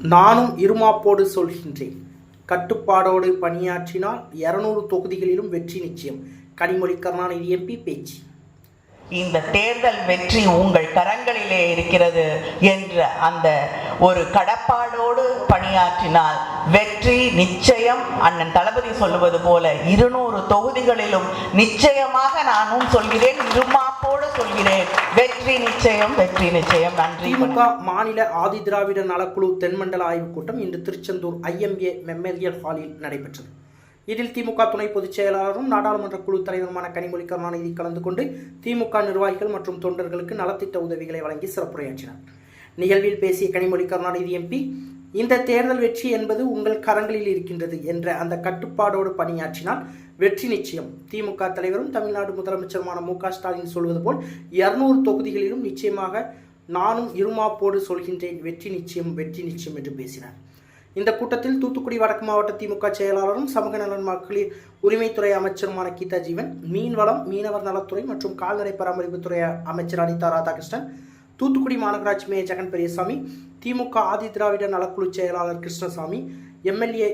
நானும் இருமாப்போடு சொல்கின்றேன். கட்டுப்பாடோடு பணியாற்றினால் இருநூறு தொகுதிகளிலும் வெற்றி நிச்சயம். கனிமொழி கருணாநிதி எம்பி பேச்சு. இந்த தேர்தல் வெற்றி உங்கள் கரங்களிலே இருக்கிறது என்ற அந்த ஒரு கடப்பாடோடு பணியாற்றினால் வெற்றி நிச்சயம். அண்ணன் தளபதி சொல்லுவது போல இருநூறு தொகுதிகளிலும் நிச்சயமாக நானும் சொல்கிறேன். இருமாப்போடு சொல்கிறேன். வெற்றி நிச்சயம் வெற்றி நிச்சயம். நன்றி திமுக மாநில ஆதி திராவிட நலக்குழு தென்மண்டல ஆய்வுக் கூட்டம் இன்று திருச்செந்தூர் ஐஎம்ஏ மெமோரியல் ஹாலில் நடைபெற்றது. இதில் திமுக துணை பொதுச் செயலாளரும் நாடாளுமன்ற குழு தலைவருமான கனிமொழி கருணாநிதி கலந்து கொண்டு திமுக நிர்வாகிகள் மற்றும் தொண்டர்களுக்கு நலத்திட்ட உதவிகளை வழங்கி சிறப்புரையாற்றினார். நிகழ்வில் பேசிய கனிமொழி கருணாநிதி எம்பி இந்த தேர்தல் வெற்றி என்பது உங்கள் கரங்களில் இருக்கின்றது என்ற அந்த கட்டுப்பாடோடு பணியாற்றினால் வெற்றி நிச்சயம். திமுக தலைவரும் தமிழ்நாடு முதலமைச்சருமான மு க ஸ்டாலின் சொல்வது போல் இருநூறு தொகுதிகளிலும் நிச்சயமாக நானும் இருமாப்போடு சொல்கின்றேன் வெற்றி நிச்சயம் வெற்றி நிச்சயம் என்று பேசினார். இந்த கூட்டத்தில் தூத்துக்குடி வடக்கு மாவட்ட திமுக செயலாளரும் சமூக நலன் மக்களின் உரிமைத்துறை அமைச்சருமான கீதா ஜீவன் மீன்வளம் மீனவர் நலத்துறை மற்றும் கால்நடை பராமரிப்புத்துறை அமைச்சர் அனிதா ராதாகிருஷ்ணன் தூத்துக்குடி மாநகராட்சி மேயர் ஜெகன் பெரியசாமி திமுக ஆதி திராவிட நலக்குழு செயலாளர் கிருஷ்ணசாமி எம்எல்ஏ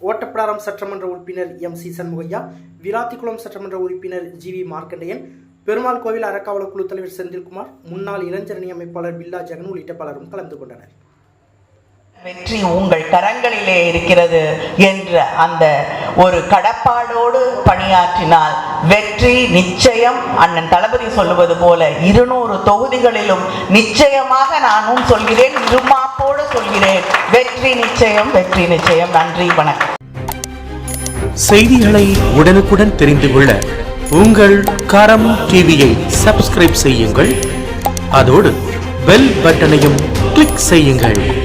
ஓட்டப்பிடாரம் சட்டமன்ற உறுப்பினர் எம் சி சண்முகையா விராத்திக்குளம் சட்டமன்ற உறுப்பினர் ஜி வி மார்க்கண்டேயன் பெருமாள் கோவில் அறக்காவல குழு தலைவர் செந்தில்குமார் முன்னாள் இளைஞரணி அமைப்பாளர் பில்லா ஜெகன் உள்ளிட்ட பலரும் கலந்து கொண்டனர். வெற்றி உங்கள் கரங்களிலே இருக்கிறது என்ற அந்த ஒரு கடப்பாடோடு பணியாற்றினால் வெற்றி நிச்சயம். அண்ணன் தளபதி சொல்லுவது போல இருநூறு தொகுதிகளிலும் நிச்சயமாக நானும் சொல்கிறேன் இருமாப்போடு சொல்கிறேன். வெற்றி நிச்சயம் வெற்றி நிச்சயம். நன்றி வணக்கம். செய்திகளை உடனுக்குடன் தெரிந்து கொள்ள உங்கள் கரம் டிவியை சப்ஸ்கிரைப் செய்யுங்கள். அதோடு பெல் பட்டனையும் கிளிக் செய்யுங்கள்.